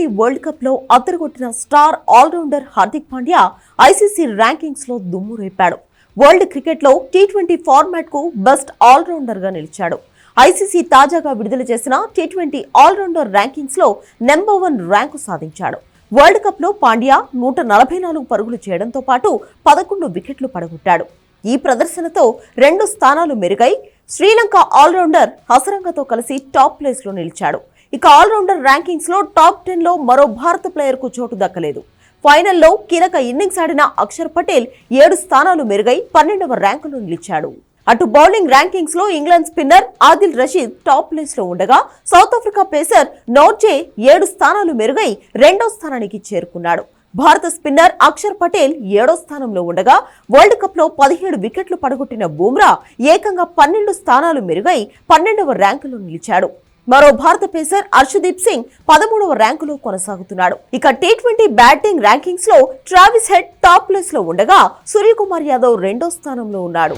Twenty world కప్లో star allrounder Hardik Pandya ICC ర్యాంకింగ్స్లో దుమ్ము రేపాడు. వరల్డ్ క్రికెట్లో టీ ట్వంటీ ఫార్మాట్కు బెస్ట్ ఆల్రౌండర్గా నిలిచాడు. ఐసీసీ తాజాగా విడుదల చేసిన టీ ట్వంటీ ఆల్రౌండర్ ర్యాంకింగ్స్లో నెంబర్ వన్ ర్యాంకు సాధించాడు. వరల్డ్ కప్లో పాండ్యా నూట నలభై నాలుగు పరుగులు చేయడంతో పాటు పదకొండు వికెట్లు పడగొట్టాడు. ఈ ప్రదర్శనతో రెండు స్థానాలు మెరుగై శ్రీలంక ఆల్రౌండర్ హసరంగతో కలిసి టాప్ ప్లేస్లో నిలిచాడు. ఇక ఆల్రౌండర్ ర్యాంకింగ్స్లో టాప్ టెన్లో మరో భారత ప్లేయర్కు చోటు దక్కలేదు. ఫైనల్లో కీలక ఇన్నింగ్స్ ఆడిన అక్షర్ పటేల్ ఏడు స్థానాలు మెరుగై పన్నెండవ ర్యాంకులో నిలిచాడు. అటు bowling ర్యాంకింగ్స్లో England spinner Adil Rashid top ప్లేస్లో ఉండగా సౌత్ ఆఫ్రికా పేసర్ నోర్జే ఏడు స్థానాలు మెరుగై రెండో స్థానానికి చేరుకున్నాడు. భారత స్పిన్నర్ అక్షర్ పటేల్ ఏడో స్థానంలో ఉండగా వరల్డ్ కప్లో పదిహేడు వికెట్లు పడగొట్టిన బూమ్రా ఏకంగా పన్నెండు స్థానాలు మెరుగై పన్నెండవ ర్యాంకులో నిలిచాడు. మరో భారత పేసర్ అర్షదీప్ సింగ్ పదమూడవ ర్యాంకులో కొనసాగుతున్నాడు. ఇక టీ ట్వంటీ బ్యాటింగ్ ర్యాంకింగ్స్లో ట్రావిస్ హెడ్ టాప్ ప్లేస్లో ఉండగా సూర్యకుమార్ యాదవ్ రెండో స్థానంలో ఉన్నాడు.